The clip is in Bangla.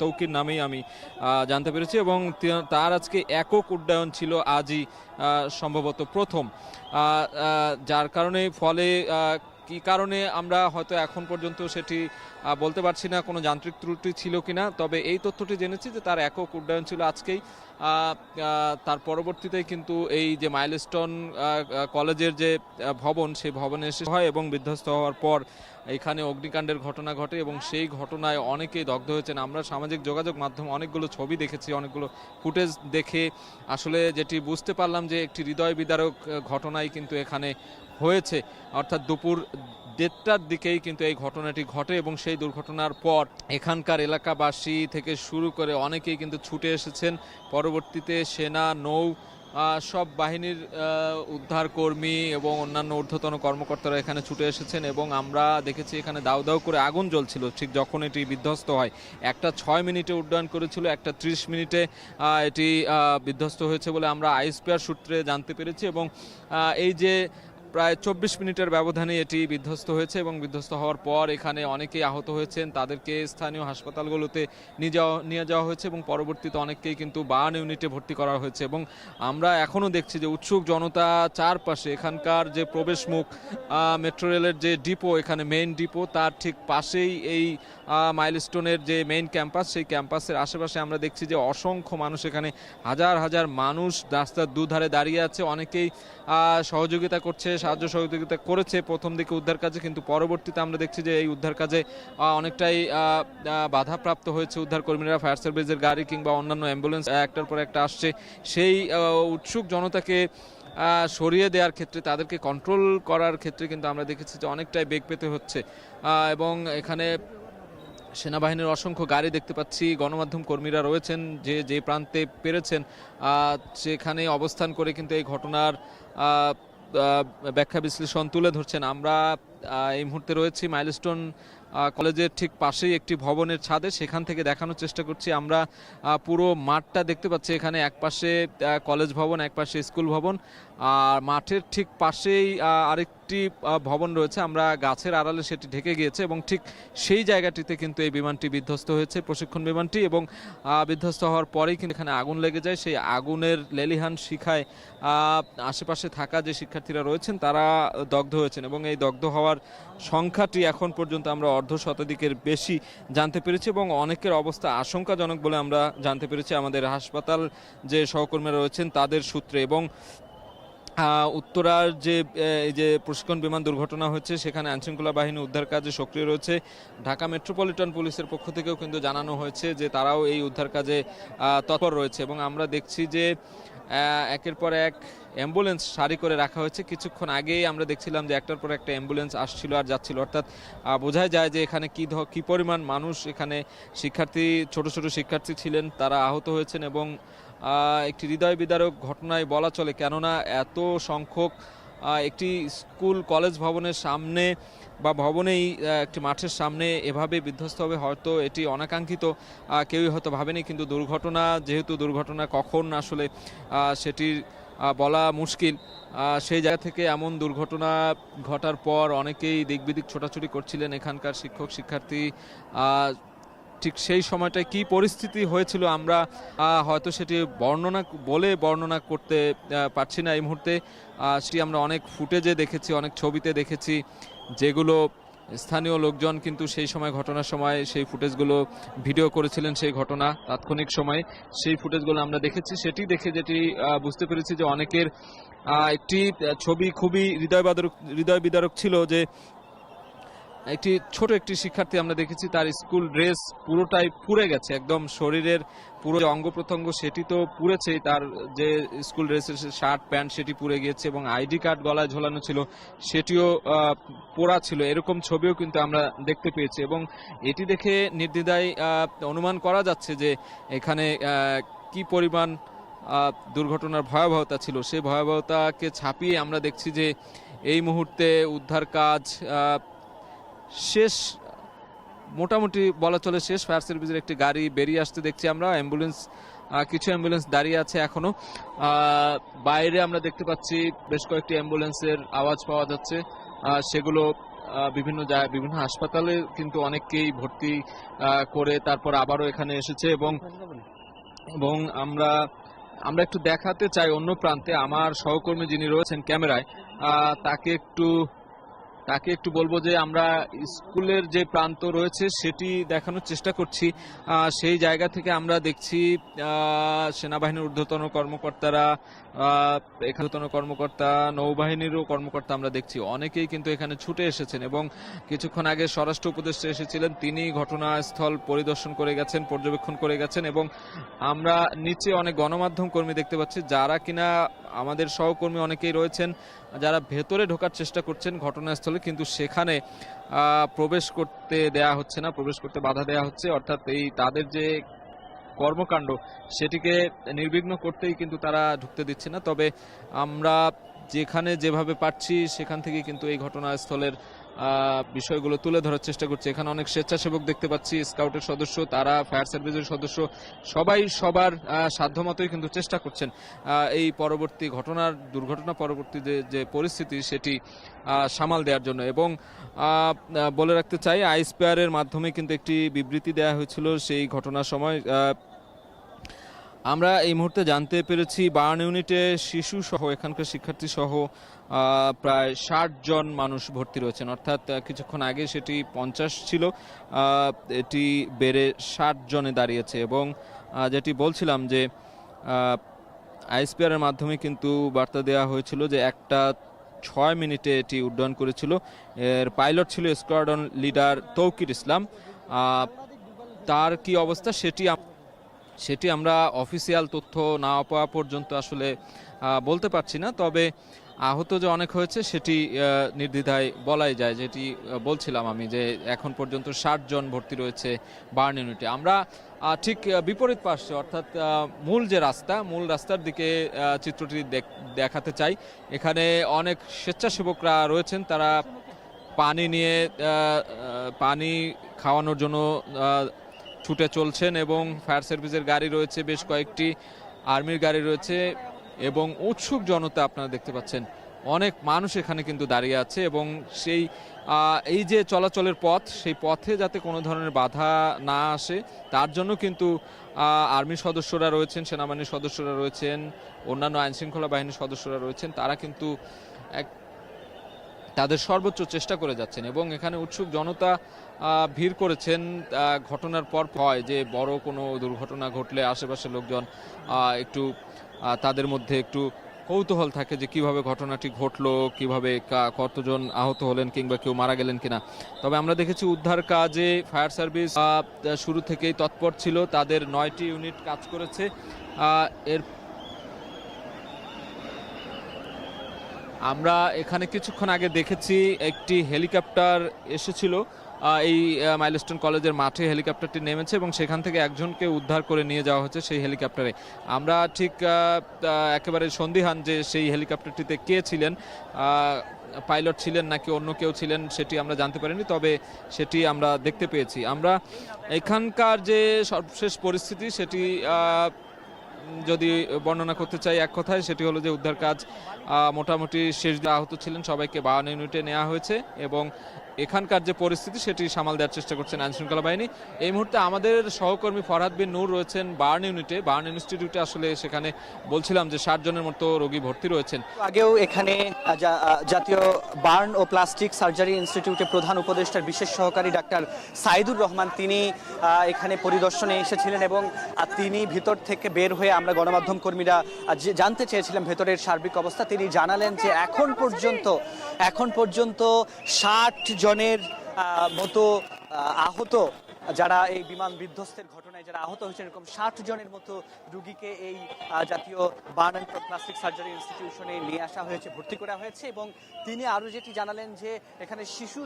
তৌকির নামেই আমি জানতে পেরেছি এবং তার আজকে একক উড্ডয়ন ছিল আজই সম্ভবত প্রথম। যার কারণে ফলে কি কারণে আমরা হয়তো এখন পর্যন্ত সেটি বলতে পারছি না কোনো যান্ত্রিক ত্রুটি ছিল কিনা, তবে এই তথ্যটি জেনেছি যে তার একক উড্ডয়ন ছিল আজকেই। তার পরবর্তীতে কিন্তু এই যে মাইলস্টোন কলেজের যে ভবন, সেই ভবনে এসে হয় এবং বিধ্বস্ত হওয়ার পর এখানে অগ্নিকাণ্ডের ঘটনা ঘটে এবং সেই ঘটনায় অনেকেই দগ্ধ হয়েছেন। আমরা সামাজিক যোগাযোগ মাধ্যমে অনেকগুলো ছবি দেখেছি, অনেকগুলো ফুটেজ দেখে আসলে যেটি বুঝতে পারলাম যে একটি হৃদয় বিদারক ঘটনাই কিন্তু এখানে হয়েছে। অর্থাৎ দুপুর দেড়টার দিকেই কিন্তু এই ঘটনাটি ঘটে এবং সেই দুর্ঘটনার পর এখানকার এলাকাবাসী থেকে শুরু করে অনেকেই কিন্তু ছুটে এসেছেন। পরবর্তীতে সেনা নৌ সব বাহিনীর আহ, উদ্ধার কর্মী এবং অন্যান্য ঊর্ধ্বতন কর্মকর্তারা এখানে ছুটে এসেছেন এবং আমরা দেখেছি এখানে দাউ দাউ করে আগুন জ্বলছিল ঠিক যখন এটি বিধ্বস্ত হয়। একটা ছয় মিনিটে উড্ডয়ন করেছিল একটা ত্রিশ মিনিটে এটি বিধ্বস্ত হয়েছে বলে আমরা আইসপিআর সূত্রে জানতে পেরেছি এবং এই যে প্রায় চব্বিশ মিনিটের ব্যবধানে এটি বিধ্বস্ত হয়েছে এবং বিধ্বস্ত হওয়ার পর এখানে অনেকেই আহত হয়েছেন। তাদেরকে স্থানীয় হাসপাতালগুলোতে নিয়ে যাওয়া নিয়ে যাওয়া হয়েছে এবং পরবর্তীতে অনেককেই কিন্তু বার্ন ইউনিটে ভর্তি করা হয়েছে এবং আমরা এখনও দেখছি যে উৎসুক জনতা চারপাশে এখানকার যে প্রবেশমুখ মেট্রো রেলের যে ডিপো, এখানে মেইন ডিপো, তার ঠিক পাশেই এই মাইলস্টোনের যে মেইন ক্যাম্পাস সেই ক্যাম্পাসের আশেপাশে আমরা দেখছি যে অসংখ্য মানুষ এখানে, হাজার হাজার মানুষ রাস্তার দুধারে দাঁড়িয়ে আছে। অনেকেই সহযোগিতা করছে সাহায্য সহযোগিতা করেছে, প্রথম দিকে উদ্ধার কাজে, কিন্তু পরবর্তীতে আমরা দেখছি যে এই উদ্ধার কাজে অনেকটাই বাধাপ্রাপ্ত হয়েছে উদ্ধার কর্মীরা ফায়ার সার্ভিসের গাড়ি কিংবা অন্যান্য অ্যাম্বুলেন্স একটার পর একটা আসছে। সেই উৎসুক জনতাকে সরিয়ে দেওয়ার ক্ষেত্রে, তাদেরকে কন্ট্রোল করার ক্ষেত্রে কিন্তু আমরা দেখেছি যে অনেকটাই বেগ পেতে হচ্ছে। এবং এখানে সেনাবাহিনীর অসংখ্য গাড়ি দেখতে পাচ্ছি, গণমাধ্যম কর্মীরা রয়েছেন, যে যে প্রান্তে পেরেছেন। সেখানে অবস্থান করে কিন্তু এই ঘটনার ব্যাখ্যা বিশ্লেষণ তুলে ধরছেন। আমরা এই মুহূর্তে রয়েছি মাইলস্টোন কলেজের ঠিক পাশেই একটি ভবনের ছাদে। সেখান থেকে দেখানোর চেষ্টা করছি। আমরা পুরো মাঠটা দেখতে পাচ্ছি। এখানে একপাশে কলেজ ভবন, একপাশে স্কুল ভবন। আর মাঠের ঠিক পাশেই আরেকটি ভবন রয়েছে। আমরা গাছের আড়ালে সেটি ঢেকে গিয়েছে এবং ঠিক সেই জায়গাটিতে কিন্তু এই বিমানটি বিধ্বস্ত হয়েছে, প্রশিক্ষণ বিমানটি এবং বিধ্বস্ত হওয়ার পরেই কিন্তু এখানে আগুন লেগে যায়। সেই আগুনের লেলিহান শিখায় আশেপাশে থাকা যে শিক্ষার্থীরা রয়েছেন, তারা দগ্ধ হয়েছেন এবং এই দগ্ধ হওয়ার সংখ্যাটি এখন পর্যন্ত আমরা অর্ধ শতাধিকের বেশি জানতে পেরেছি এবং অনেকের অবস্থা আশঙ্কাজনক বলে আমরা জানতে পেরেছি। আমাদের হাসপাতাল যে সহকর্মীরা রয়েছেন, তাদের সূত্রে এবং উত্তরার যে এই যে প্রশিক্ষণ বিমান দুর্ঘটনা হচ্ছে সেখানে আইনশৃঙ্খলা বাহিনী উদ্ধার কাজে সক্রিয় রয়েছে। ঢাকা মেট্রোপলিটন পুলিশের পক্ষ থেকেও কিন্তু জানানো হয়েছে যে তারাও এই উদ্ধার কাজে তৎপর রয়েছে। এবং আমরা দেখছি যে একের পর এক অ্যাম্বুলেন্স সারি করে রাখা হয়েছে। কিছুক্ষণ আগেই আমরা দেখছিলাম যে একটার পর একটা অ্যাম্বুলেন্স আসছিল আর যাচ্ছিল। অর্থাৎ বোঝাই যায় যে এখানে কি কি পরিমাণ মানুষ এখানে শিক্ষার্থী, ছোট ছোট শিক্ষার্থী ছিলেন, তারা আহত হয়েছেন এবং একটি হৃদয় বিদারক ঘটনায় বলা চলে। কেননা এত সংখ্যক একটি স্কুল, কলেজ ভবনের সামনে বা ভবনেই একটি মাঠের সামনে এভাবে বিধ্বস্ত হবে। হয়তো এটি অনাকাঙ্ক্ষিত কেউই হয়তো ভাবেনি, কিন্তু দুর্ঘটনা, যেহেতু দুর্ঘটনা কখন আসলে সেটির বলা মুশকিল। সেই জায়গা থেকে এমন দুর্ঘটনা ঘটার পর অনেকেই দিক বিদিক ছোটাছুটি করছিলেন এখানকার শিক্ষক, শিক্ষার্থী ঠিক সেই সময়টায় কি পরিস্থিতি হয়েছিল আমরা হয়তো সেটি বর্ণনা, বলে বর্ণনা করতে পারছি না এই মুহূর্তে। সেটি আমরা অনেক ফুটেজে দেখেছি, অনেক ছবিতে দেখেছি, যেগুলো স্থানীয় লোকজন কিন্তু সেই সময় ঘটনার সময় সেই ফুটেজগুলো ভিডিও করেছিলেন সেই ঘটনা তাৎক্ষণিক সময়ে। সেই ফুটেজগুলো আমরা দেখেছি, সেটি দেখে যেটি বুঝতে পেরেছি যে অনেকের একটি ছবি খুবই হৃদয় বিদারক হৃদয় বিদারক ছিল যে একটি ছোট একটি শিক্ষার্থী আমরা দেখেছি, তার স্কুল ড্রেস পুরোটাই পুড়ে গেছে, একদম শরীরের পুরো যে অঙ্গ প্রত্যঙ্গ সেটি তো পুড়েছেই, তার যে স্কুল ড্রেসের শার্ট, প্যান্ট সেটি পুড়ে গিয়েছে এবং আইডি কার্ড গলায় ঝোলানো ছিল, সেটিও পোড়া ছিল, এরকম ছবিও কিন্তু আমরা দেখতে পেয়েছি এবং এটি দেখে নির্দ্বিধায় অনুমান করা যাচ্ছে যে এখানে কি পরিমাণ দুর্ঘটনার ভয়াবহতা ছিল। সেই ভয়াবহতাকে ছাপিয়ে আমরা দেখছি যে এই মুহূর্তে উদ্ধার কাজ শেষ, মোটামুটি বলা চলে শেষ ফায়ার সার্ভিসের একটি গাড়ি বেরিয়ে আসতে দেখছি আমরা। অ্যাম্বুলেন্স কিছু অ্যাম্বুলেন্স দাঁড়িয়ে আছে এখনও। বাইরে আমরা দেখতে পাচ্ছি বেশ কয়েকটি অ্যাম্বুলেন্সের আওয়াজ পাওয়া যাচ্ছে। সেগুলো বিভিন্ন বিভিন্ন হাসপাতালে কিন্তু অনেককেই ভর্তি করে তারপর আবারও এখানে এসেছে এবং এবং আমরা আমরা একটু দেখাতে চাই অন্য প্রান্তে। আমার সহকর্মী যিনি রয়েছেন ক্যামেরায় তাকে একটু তাকে একটু বলব যে আমরা স্কুলের যে প্রান্ত রয়েছে সেটি দেখানোর চেষ্টা করছি। সেই জায়গা থেকে আমরা দেখছি সেনাবাহিনীর ঊর্ধ্বতন কর্মকর্তারা আহ, এখানে ঊর্ধ্বতন কর্মকর্তা নৌবাহিনীরও কর্মকর্তা আমরা দেখছি। অনেকেই কিন্তু এখানে ছুটে এসেছেন এবং কিছুক্ষণ আগে স্বরাষ্ট্র উপদেষ্টা এসেছিলেন। তিনি ঘটনাস্থল পরিদর্শন করে গেছেন পর্যবেক্ষণ করে গেছেন এবং আমরা নিচে অনেক গণমাধ্যম কর্মী দেখতে পাচ্ছি যারা কিনা আমাদের সহকর্মী অনেকেই রয়েছেন যারা ভেতরে ঢোকার চেষ্টা করছেন ঘটনাস্থলে কিন্তু সেখানে প্রবেশ করতে দেয়া হচ্ছে না, প্রবেশ করতে বাধা দেয়া হচ্ছে। অর্থাৎ এই তাদের যে কর্মকাণ্ড, সেটিকে নির্বিঘ্ন করতেই কিন্তু তারা ঢুকতে দিচ্ছে না। তবে আমরা যেখানে যেভাবে পারছি, সেখান থেকে কিন্তু এই ঘটনাস্থলের বিষয়গুলো তুলে ধরার চেষ্টা করছি। এখানে অনেক স্বেচ্ছাসেবক দেখতে পাচ্ছি, স্কাউটের সদস্য, তারা ফায়ার সার্ভিসের সদস্য, সবাই সবার সাধ্যমতোই কিন্তু চেষ্টা করছেন। এই পরবর্তী ঘটনার, দুর্ঘটনা পরবর্তী যে যে পরিস্থিতি, সেটি সামাল দেওয়ার জন্য। এবং বলে রাখতে চাই আইসপেয়ারের মাধ্যমে কিন্তু একটি বিবৃতি দেওয়া হয়েছিল সেই ঘটনার সময়। আমরা এই মুহূর্তে জানতে পেরেছি বার্ন ইউনিটে শিশু সহ, এখানকার শিক্ষার্থী সহ প্রায় ষাট জন মানুষ ভর্তি রয়েছেন। অর্থাৎ কিছুক্ষণ আগে সেটি পঞ্চাশ ছিল এটি বেড়ে ষাট জনে দাঁড়িয়েছে এবং যেটি বলছিলাম যে আইসপিআরের মাধ্যমে কিন্তু বার্তা দেওয়া হয়েছিল যে একটা ছয় মিনিটে এটি উড্ডয়ন করেছিল। এর পাইলট ছিল স্কোয়াডন লিডার তৌকির ইসলাম। তার কি অবস্থা সেটি সেটি আমরা অফিসিয়াল তথ্য না পাওয়া পর্যন্ত আসলে বলতে পারছি না। তবে আহত যে অনেক হয়েছে, সেটি নির্দ্বিধায় বলাই যায়। যেটি বলছিলাম আমি যে এখন পর্যন্ত ষাট জন ভর্তি রয়েছে বার্ন ইউনিটে। আমরা ঠিক বিপরীত পার্শ্বে, অর্থাৎ মূল যে রাস্তা, মূল রাস্তার দিকে চিত্রটি দেখ- দেখাতে চাই। এখানে অনেক স্বেচ্ছাসেবকরা রয়েছেন। তারা পানি নিয়ে পানি খাওয়ানোর জন্য ছুটে চলছেন এবং ফায়ার সার্ভিসের গাড়ি রয়েছে বেশ কয়েকটি আর্মির গাড়ি রয়েছে এবং উৎসুক জনতা আপনারা দেখতে পাচ্ছেন। অনেক মানুষ এখানে কিন্তু দাঁড়িয়ে আছে এবং সেই এই যে চলাচলের পথ সেই পথে যাতে কোনো ধরনের বাধা না আসে তার জন্য কিন্তু আহ, আর্মির সদস্যরা রয়েছেন সেনাবাহিনীর সদস্যরা রয়েছেন অন্যান্য আইনশৃঙ্খলা বাহিনীর সদস্যরা রয়েছেন তারা কিন্তু এক তাদের সর্বোচ্চ চেষ্টা করে যাচ্ছেন এবং এখানে উৎসুক জনতা ভিড় করেছেন। ঘটনার পর হয় যে বড় কোনো দুর্ঘটনা ঘটলে আশেপাশের লোকজন একটু তাদের মধ্যে একটু কৌতূহল থাকে যে কীভাবে ঘটনাটি ঘটলো, কীভাবে কতজন আহত হলেন কিংবা কেউ মারা গেলেন কিনা। তবে আমরা দেখেছি উদ্ধার কাজে ফায়ার সার্ভিস শুরু থেকেই তৎপর ছিল। তাদের নয়টি ইউনিট কাজ করেছে। এর আমরা এখানে কিছুক্ষণ আগে দেখেছি একটি হেলিকপ্টার এসেছিল এই মাইলস্টোন কলেজের মাঠে হেলিকপ্টারটি নেমেছে এবং সেখান থেকে একজনকে উদ্ধার করে নিয়ে যাওয়া হচ্ছে সেই হেলিকপ্টারে। আমরা ঠিক একেবারে সন্দিহান যে সেই হেলিকপ্টারটিতে কে ছিলেন পাইলট ছিলেন নাকি অন্য কেউ ছিলেন সেটি আমরা জানতে পারিনি, তবে সেটি আমরা দেখতে পেয়েছি। আমরা এখানকার যে সর্বশেষ পরিস্থিতি সেটি যদি বর্ণনা করতে চাই এক কথায়, সেটি হলো যে উদ্ধার কাজ মোটামুটি শেষ আহত ছিলেন। সবাইকে বাহান্ন ইউনিটে নেওয়া হয়েছে এবং এখানকার যে পরিস্থিতি, সেটি সামাল দেওয়ার চেষ্টা করছেন আইন শৃঙ্খলা বাহিনী। এই মুহূর্তে আমাদের সহকর্মী ফরহাদ বিন নূর রয়েছেন বার্ন ইউনিটে। বার্ন ইনস্টিটিউটে আসলে সেখানে বলছিলাম যে ষাট জনের মতো রোগী ভর্তি রয়েছেন। আগেও এখানে জাতীয় বার্ন ও প্লাস্টিক সার্জারি ইনস্টিটিউটের প্রধান উপদেষ্টার বিশেষ সহকারী ডাক্তার সাইদুর রহমান, তিনি এখানে পরিদর্শনে এসেছিলেন এবং তিনি ভিতর থেকে বের হয়ে আমরা গণমাধ্যম কর্মীরা জানতে চেয়েছিলাম ভেতরের সার্বিক অবস্থা। তিনি জানালেন যে এখন পর্যন্ত এখন পর্যন্ত ষাট জনের মতো আহত, যারা এই বিমান বিধ্বস্তের ঘটনায় যারা আহত হয়েছেন, এরকম ষাট জনের মতো রুগীকে এই জাতীয় বার্ন অ্যান্ড প্লাস্টিক সার্জারি ইনস্টিটিউশনে নিয়ে আসা হয়েছে, ভর্তি করা হয়েছে এবং তিনি আরও যেটি জানালেন যে এখানে শিশু